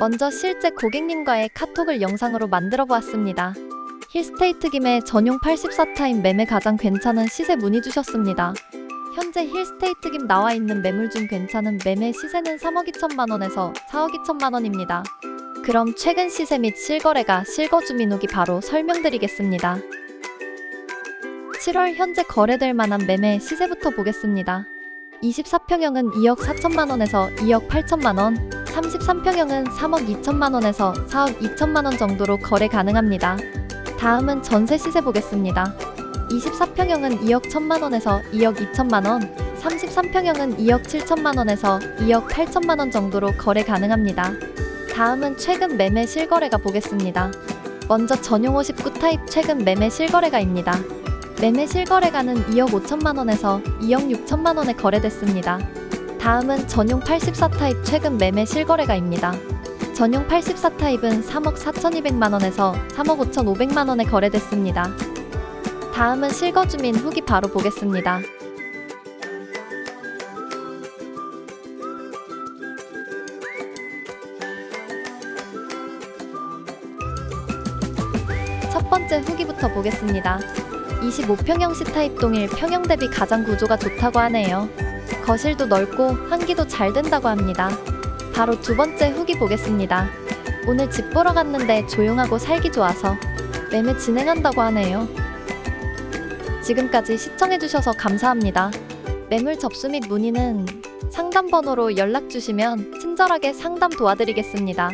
먼저 실제 고객님과의 카톡을 영상으로 만들어 보았습니다. 힐스테이트 김에 전용 84타임 매매 가장 괜찮은 시세 문의 주셨습니다. 현재 힐스테이트 김 나와 있는 매물 중 괜찮은 매매 시세는 3억 2천만 원에서 4억 2천만 원입니다. 그럼 최근 시세 및 실거래가 실거주민 후기 바로 설명드리겠습니다. 7월 현재 거래될 만한 매매 시세부터 보겠습니다. 24평형은 2억 4천만 원에서 2억 8천만 원, 33평형은 3억 2천만 원에서 4억 2천만 원 정도로 거래 가능합니다. 다음은 전세 시세 보겠습니다. 24평형은 2억 1천만 원에서 2억 2천만 원, 33평형은 2억 7천만 원에서 2억 8천만 원 정도로 거래 가능합니다. 다음은 최근 매매 실거래가 보겠습니다. 먼저 전용 59 타입 최근 매매 실거래가입니다. 매매 실거래가는 2억 5천만 원에서 2억 6천만 원에 거래됐습니다. 다음은 전용 84 타입 최근 매매 실거래가입니다. 전용 84 타입은 3억 4,200만 원에서 3억 5,500만 원에 거래됐습니다. 다음은 실거주민 후기 바로 보겠습니다. 첫 번째 후기부터 보겠습니다. 25평형 시 타입 동일 평형 대비 가장 구조가 좋다고 하네요. 거실도 넓고 환기도 잘 된다고 합니다. 바로 두 번째 후기 보겠습니다. 오늘 집 보러 갔는데 조용하고 살기 좋아서 매매 진행한다고 하네요. 지금까지 시청해주셔서 감사합니다. 매물 접수 및 문의는 상담 번호로 연락 주시면 친절하게 상담 도와드리겠습니다.